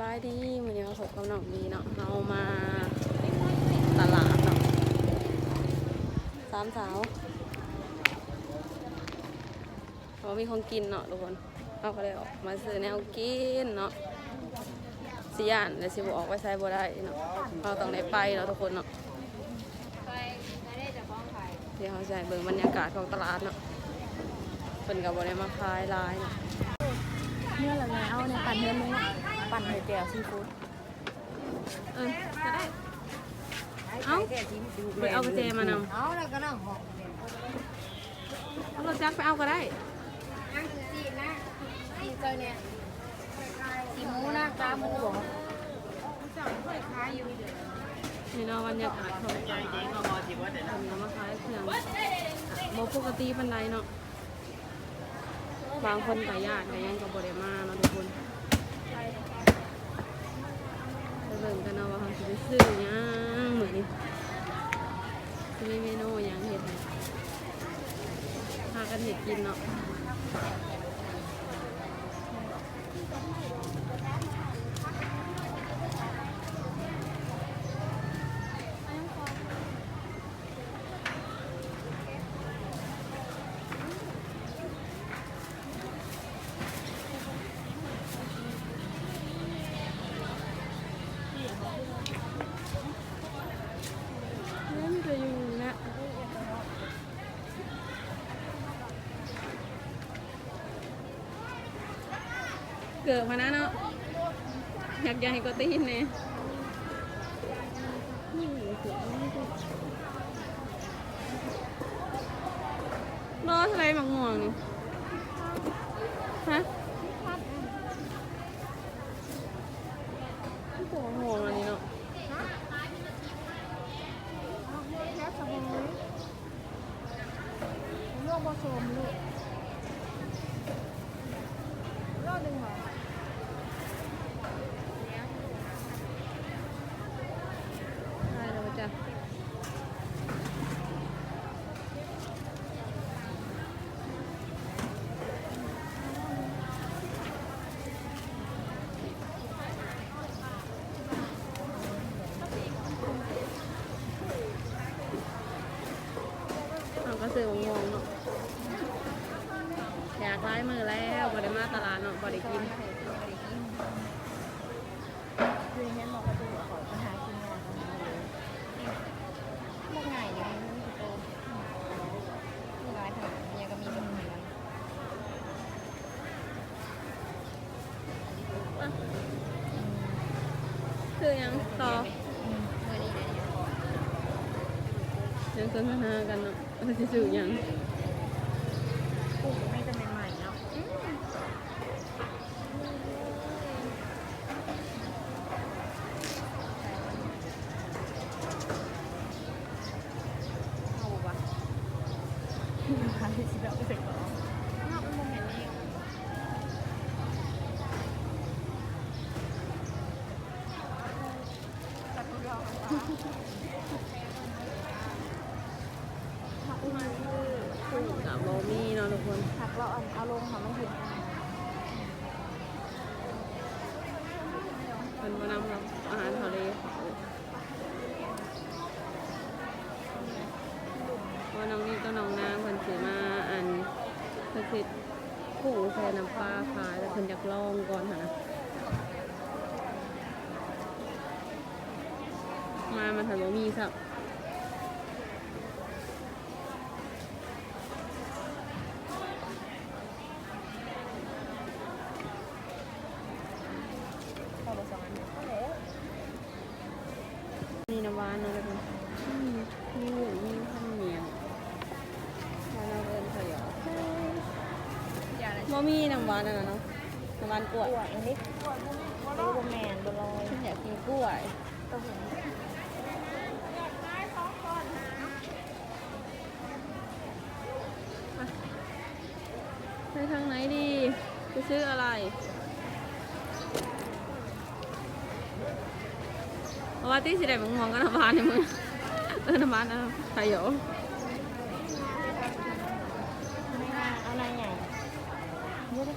บายดีมื้อนี้มาพบกับน้องมีเนาะเรามาตลาดเนาะสามสาวเรามีของกินเนาะทุกคนเราก็เลยออกมาซื้อแนวกินเนาะสิยานแต่สิบออกไปใช้บ่ได้เนาะเราต้องได้ไปเนาะทุกคนเนาะไม่ได้จะบ้องใครเดี๋ยวเขาจะให้เบิ่งบรรยากาศของตลาดเนาะเพิ่นก็บ่ได้มาขายลายเนาะเนื้อละไงเอาเนี่ยปั่นเนื้อนี้ ปั่นเลยเจียวซีฟู้ดเออก็ได้ เอ้าไปเอากระเจมานำเอาแล้วก็นั่งหอกเอารถจักรไปเอาก็ได้นั่งคือจีนนะจีนเจอเนี่ยจีหมูนะกาหมูบอกจังค่อยขายอยู่นี่เนาะบรรยากาศของตลาดเพิ่นก็มาขายเครื่องบ่ปกติปานใดเนาะบางคนก็ญาติก็ยังก็บ่ได้มาเนาะทุกคนไป เบิ่งกันเนาะว่าเขาจะไปซื้อหยังเหมือนนี่มีเมนูหยังเห็ดให้พากันเห็ดกินเนาะ นี่มันจะอยู่นะเกิดมานะเนาะอยากยากให้ก็ตีนเนี่ยรอเท่าไรหมักม่วงนี่ฮะตัวม่วงอันนี้เนาะลวกผสมลูกรอบหนึ่งเหรอ ได้แล้วจ้ะเอาก็ซื้อวงๆเนาะอยากไล่ มือแล้วบริมาตลาดเนาะบริกินคือเห็นบอกว่าดูขอมาหากินงานกันเลยพวกง่ายเนี่ยมันไม่ถูกโตมีหลายขนาดเนี่ยก็มีเป็นหมื่นคือหยังต่อเมื่อนี้เนี่ยยังสนทนากันเนาะว่าจะซื้อหยัง ปลูกไม่จะใหม่ๆเนาะเอาวะขายสิเราไปเสร็จก่อนนอกมันโมเมนต์นี้จับรอ กับโบมี่เนาะทุกคน ผักเราเอาเอาลงค่ะมันเห็น เป็นมานำรับอาหารทะเลว่าน้องนี่ก็น้องนางเพิ่นสิมาอันเพิ่นสิกุ้งใส่น้ำปลาขายแล้วเพิ่นอยากลองก่อนค่ะนะมามันถันบ่มีสับ ต่อไปสองอันก็แล้ว นี่น้ำหวานเนาะทุกคนอืมมีหมูมีข้าวเหนียวแล้วเราเอินขยอ อย่าอะไรบ่มีน้ำหวานนั่นน่ะเนาะน้ำหวานกล้วยกล้วยอันนี้กล้วยพวกนี้เป็นแมนบลอยฉันอยากกินกล้วยตัวเห็นไปทางไหนดีจะซื้ออะไรเพราะว่าที่สิได้มังมองก็น้ำหวานในมือเออน้ำหวานนะขยอได้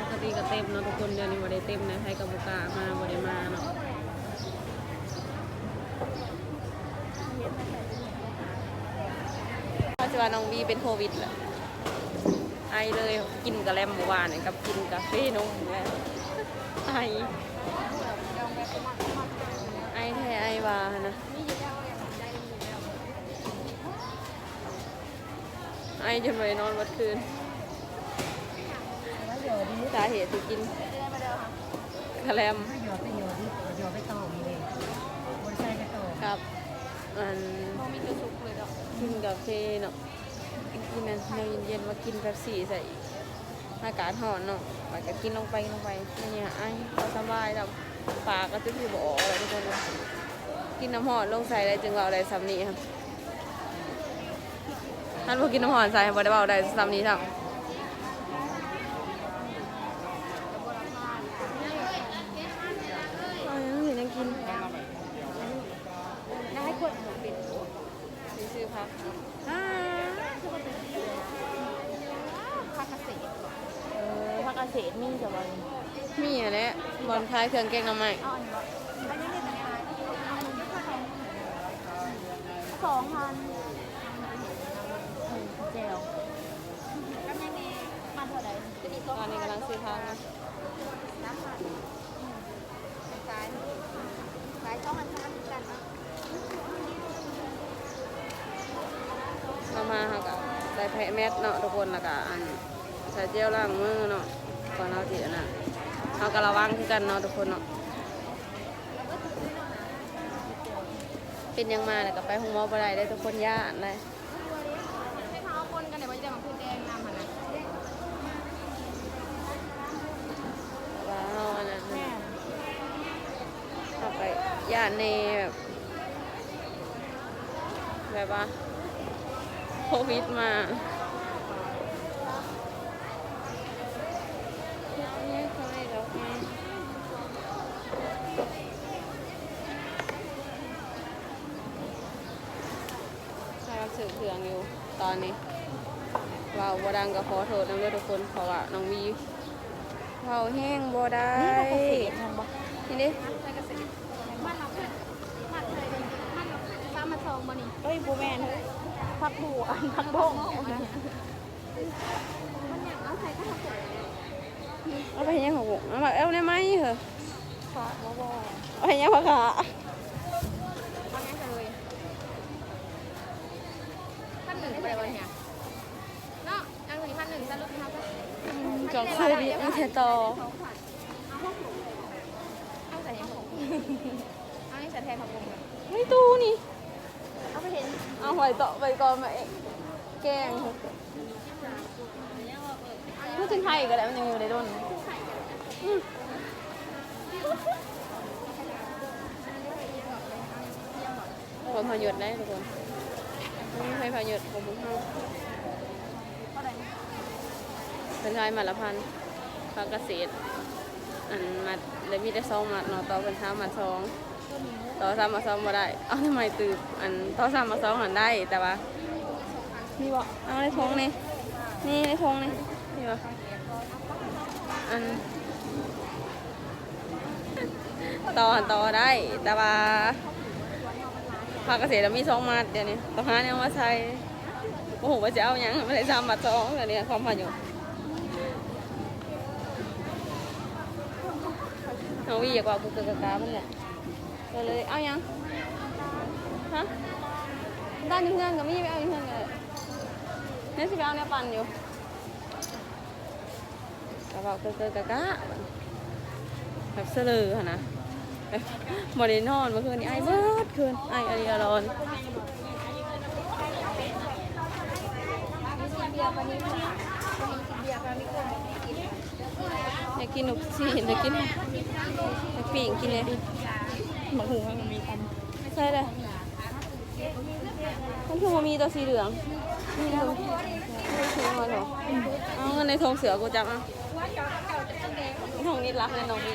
ปกติก็เต็มนะทุกคนเดือนนี้บ่ได้เต็มนะใครกบบุกามาบ่ได้มาเนาะเพราะว่าน้องบีเป็นโควิดแหละ ไอเลยกินกะแลมเมื่อวานเนี่ยกับกินกาแฟนมแล้วไอไอแท้ไอวานะไอจนไปนอนวัดคืนแล้วเดี๋ยวดีสาเหตุที่กินกะแลมถ้าหยอดไปหยอดดิหยอดไปต่อมีเลยบนใส่ไปต่อกับ อันบ่มีกระสุกเลยดอกกินกาแฟเนาะ กินนั่นแนวเย็นๆมากินแบบสีใส่อากาศห่อนเนาะมันก็กินลงไปลงไปเนี่ยไอ้ก็สบายแล้วปากก็จะคือบ่ออกอะไรทุกคนกินน้ำหอนลงใส่ได้จึงเราได้ซ้ำนีครับท่านพอกินน้ำหอนใส่บ่ได้เบาได้สำนี้ทั้งเอายังสิยังกิน ได้คนเป็น มีชื่อพัก พักเกษตร เออ พัก เกษตรมีจะบ่มีอะไรบอลคลายเครื่องแกงน้ำใหม่เอาอันนี้บ่อันนี้เนี่ยสองพันเจลก็ยังมีมันเท่าไหร่จะมีตอนนี้กำลังซื้อพักนะน้ำมันสายสายช่องอันชันกันนะเรามาค่ะกับใส่แพะแมสเนาะทุกคนแล้วก็อันใส่เจลล้างมือเนาะก่อนเราจีน่ะ เราก็ระวังคือกันเนาะทุกคนเนาะเป็นยังมาแล้วก็ไปห้องหมอบ่ได้ได้อทุกคนย่านเลยให้เขาเอาคนกันเดี๋ยวมันจะมาพูดแดงน้ำมันนะว้าวอันนั้นเข้าไปย่านในแบบแบบว่าโควิดมาเนี่ยเขาให้ดอกไม้ ใช่ครับสื่อเถืองอยู่ ตอนนี้เราบดังก็ขอโทษน้องเลือทุกคนเพราะว่าน้องวีเว้าแห้งบ่ได้มันบอกทีนี้มันเราขึ้นมันเลยมันเราขึ้นซ้ำมาซองบ่นี่เอ้ยบูแมนพักบูอันพักบงมันอยากเอาใส่ก็ทำเสร็จเอาไปเห็นยังของผมเอามาเอาได้ไหมเหรอขอบ่บ่เอาไปเห็นยังผักขาเอาไงเลยพันหนึ่ง ไปวันเนี่ยเนาะอังหนนี้พันหนึ่งสรุปเขาก็จอกโควิดมันเทต่อเอาใส่ยังผมเอาวใส่แทนผักบุ้งไม่ตู้นี่ เอาไปเห็น เอาหอยต่อไปก่อนมาเองแกงเถอะพูดถึงไทยก็ได้มันยังอยู่ในด้นคนพายุดได้ทุกคน ไม่มีใครพายุดผมมึงเข้าเป็นรายมาละพันภาคเกษตร อันมาเลยมีแต่ซองมาเนาะต่อเป็นสามมาสองต่อสามมาสองมาได้ เอาทำไมตื่นอันต่อสามมาสองหันได้แต่ว่านี่บอกเอาในทงนี่นี่ในทงนี่นี่บอกอันต่อต่อได้แต่ว่า ภาคเกษตรมีสองมาเดี๋ยวนี้ต้องหาเนี่ยมาใส่โอ้โหว่าจะเอายังไม่ได้สามมาสองเดี๋ยวนี้ความพานอยุน้องวีอยากว่ากูเกิดกะกามันแหละก็เลยเอายังฮะด้านยู่เพื่อนก็ไม่ไปเอายู่เพื่อนเลยเนี่ยสิไปเอาเนี่ยปั่นอยู่กระเป๋าเกิดกิดกะกาแบบเสลือนะ บบบ่ได้นอนเมื่อคืนนี้ไอ้เบิดคืนไอ้อะไรอรอนมีซีเบียร์ปานี้มีซีเบียร์ปานี้คนกินอยากกินหนุกชีอยากกินอยากปีกกินเลยหมักหูมันมีกันใช่เลยมันคือมันมีตัวสีเหลืองนี่นะไม่ซื้อมาหรอเอาเงินในทงเสือกูจับอะทงนี้รักเลยน้องมี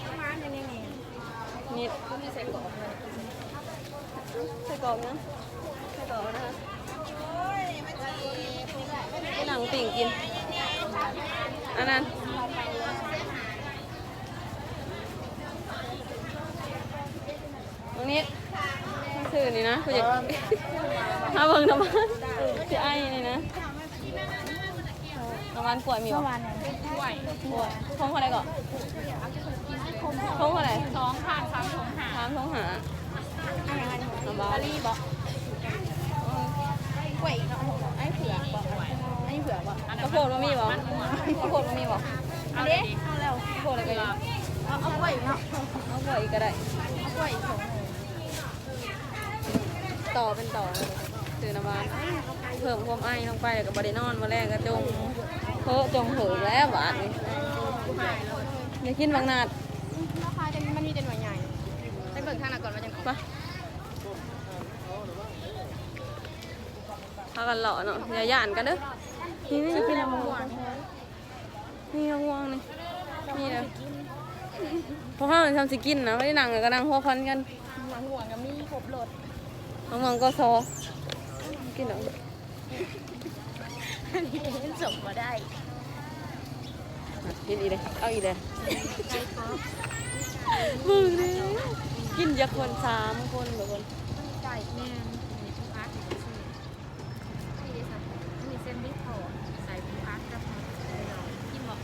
ีใส่กรอบนะใส่กรอบนะใส่กรอบนะห้หนังติ่งกิน อันนั้นตรงนี้หนังสือนี่นะกูอยาถ้าเบิ่งทำไมพี่ไอ้นี่นะ น้ำมันกล้วยมีเมื่อปะวานเนี่ยกล้วยกล้วยท้องเท่าไหร่ก่อนท้องเท่าไหร่สองพันสามสองหาถามท้องหาอันนี้อันนี้น้ำบาลีบอกกล้วยเนาะไอ้เผือกบอกไอ้เผือกบอกข้าวโพดมันมีบ่ข้าวโพดมันมีบ่เอาเด้เอาแล้วข้าวโพดอะไรกันเอาเอากล้วยเนาะเอากล้วยอีกก็ได้เอากล้วยอีกสองต่อเป็นต่อเลยซื้อน้ำบานเพิ่มความไอ้ลงไปแล้วก็บไดินอนมาแรกก็จง เพอจงเหิงแล้วบาดนี่อย่ากินบางนาดราคาจะมันมีแต่หน่วยใหญ่ไปเบิ่งทางหน้าก่อนว่าจะไปพากันหล่อเนาะอย่าหย่านกันเด้อนี่นี่กินนี่น้ำมันนี่ระวังนี่นี่เลยเพราะว่ามันทำสิกินนะไม่ได้นั่งก็นั่งหัวพันกันหลังหัวกับมีครบรถน้องๆก็ซอกินหนังอันนี้เห็น สมมาได้กินอีกเลยเอาอีกเลยมึงเลยกินจะคนสามคนแบบคนไก่แม่มีทุกพักนี่ดิสันมีเส้นบิ๊กโถใส่ทุกพักกับกินบอก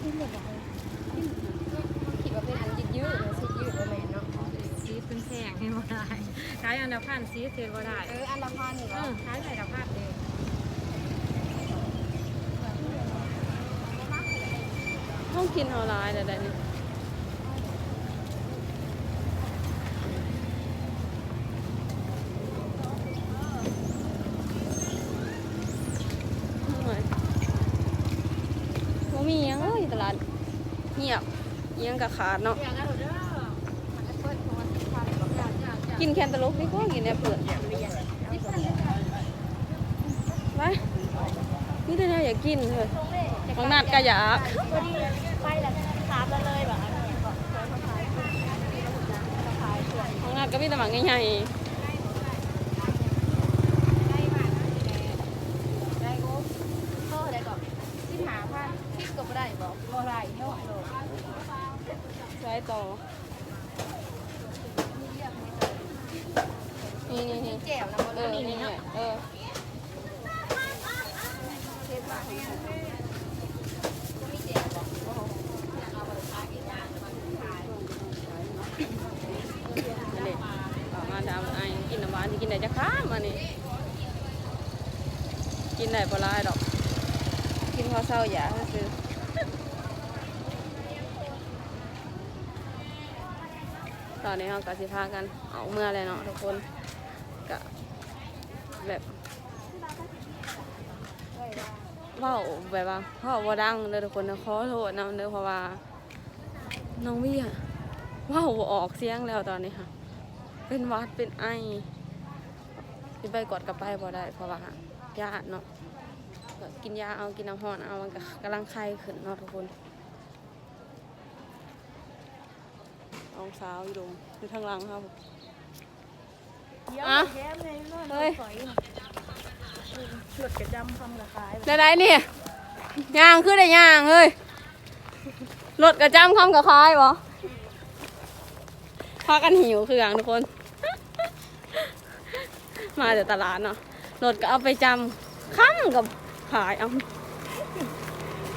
กินเลยบอกคิดว่าเป็นอันยืดยืดเลยสิยืดเลยแม่เนาะซีดเป็นแพงให้บ่ได้ขายอันดับพันซีดเทบ่ได้เอออันละพันเหรเอออขายใส่ดับพันเอง ห้องกินเฮาร้ายแต่ได้นี่มียังเลยตลาดเงียบยังกับขาดเนาะกินสิพันบอกอย่างอย่างอย่างกินแคนตาลูปดีกว่ากินแอปเปิลไปนี่แต่เนี่ยอยากกินเลย บางนัดก็อยากไปแล้วถามแล้วเลยแบบอันนี้ก่อนเคยเขาขายเขาขายส่วนางนัดก็มีแต่หมักใหญ่ได้ก็พ่อได้ก่อนสิหาพันคิดก็ไม่ได้บอกบ่ได้เนาะโลๆใช้ต่อนี่นี่นี่แจ่วนะบ่เอเลิอกนี่นี่นี่เนาะเออ เทปมาให้มันก็มีแจ่วบอกเอาไปขายอีกอย่างมันขาย อันนี้ต่อมาดามไอ้กินน้ำหวานที่กินได้จะข้ามอันนี้ กินได้ปลายดอก กินพอ เศร้าอย่าซื้อตอนนี้เราก็สิพากันออกเมื่อเลยเนาะทุกคนก็แบบว้าแบบว่าเว้าบ่ดังเลยทุกคนนะขอโทษนำเด้อเพราะว่าน้องวี่อะว้าบ่ออกเสียงแล้วตอนนี้ค่ะ เป็นวัดเป็นไอสิไปกอดกับไปบ่ได้เพราะว่าญาติเนาะ ก็กินยาเอากินน้ำห้อนเอามันก็กำลังไข้ขึ้นเนาะทุกคนน้องสาวอยู่ดงอยู่ทางหลังครับอะแย้มเลยเนาะเฮ้ยหลุดกระจำคำกับขายได้ได้เนี่ยย่างคือได้ย่างเฮ้ยรถกระจำคำกับคายบ่พากันหิวคืออย่างทุกคน มาจากตลาดเนาะรถก็เอาไปจำค้ำกับ ขายเอา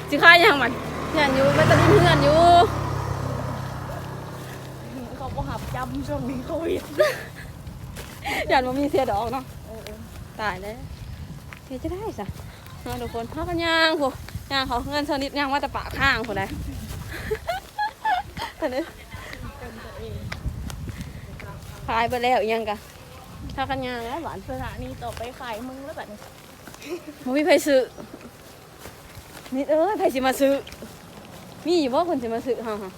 จิขายยังมันเพื่อนอยู่ไปตะลินเพื่อนอยู่เขาบอกหับจำช่วงนี้โควิดอยากมามีเสียดอกเนาะตายแล้วเสียจะได้สะเนาะทุกคนพากันย่างพวกย่างเขาเงินชนิดย่างว่าแต่ปากข้างคนใดอันนี้ขายไปแล้วอีกยังกะพากันย่างแล้วหวานสถานีต่อไปขายมึงแล้วแบบนี้ มันมีไผซื้อนิดเอ้ยไผสิมาซื้อ มีอยู่บ่คนสิมาซื้อเฮาฮะ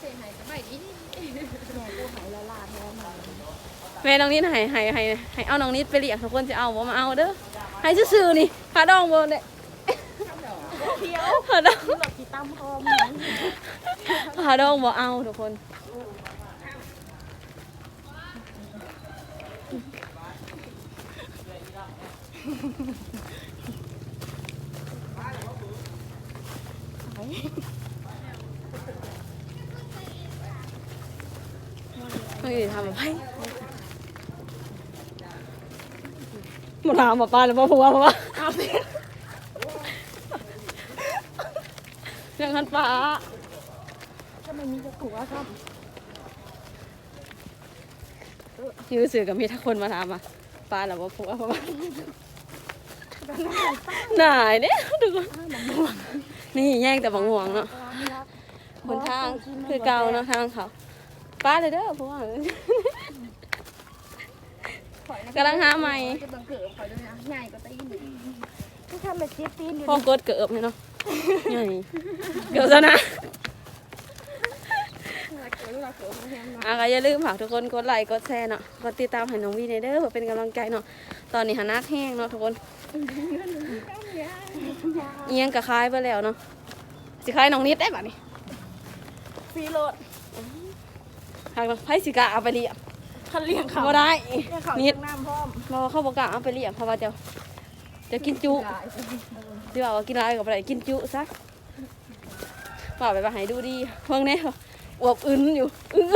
เสียหายจะไม่ดีเนี่ยกูหายละลาแท้มาแม่น้องนิดให้ให้ให้ให้เอาน้องนิดไปเรียกทุกคนสิเอาบ่มาเอาเด้อให้ซื่อๆนี่พาดองบ่เนี่ยเที่ยวพาดองหลบที่ตั้มพร้อมพาดองบ่เอาทุกคน เฮ้ยทำแบบไพ่หมดถามหมดปลาหรือเปล่าผัวเพราะว่ายังคันปลาถ้ามันมีจะผัวครับอยู่สื่อกับมีทักคนมาถามอะปลาหรือเปล่าผัวเพราะว่า หน่ายเนี่ยดูก่อนนี่แย่งแต่บังหวงเนาะบนทางคือเก่าเนาะทางเขาปลาเลยเด้อผัวกำลังหาใหม่จะบังเกิดคอยด้วยนะใหญ่ก็ตีนทุกท่านเลยเจี๊ยบตีนอยู่พ่อกดเกิบเลยเนาะใหญ่เกิบซะนะ อะก็อย่าลืมฝากทุกคนกดไลค์กดแชร์เนาะกดติดตามให้น้องวีในเด้อเพื่อเป็นกำลังใจเนาะตอนนี้หานักแห้งเนาะทุกคนเอียงกับคายไปแล้วเนาะสิคายน้องนิดได้ป่ะนี่ฟีโรดทางไพ่สิกะเอาไปเลี้ยงคันเลี้ยงเขาบ่ได้เลี้ยงเขานิเลี้ยดงน้ำพร้อมบ่เขาบอกกะเอาไปเลี้ยงเพราะว่าเดี๋ยวจะกินจุสิว่าว่ากินอะไรกับอะไรกินจุซะว่าไปว่าให้ดูดีเพิ่งแน่ อวบอึนอยู่อึน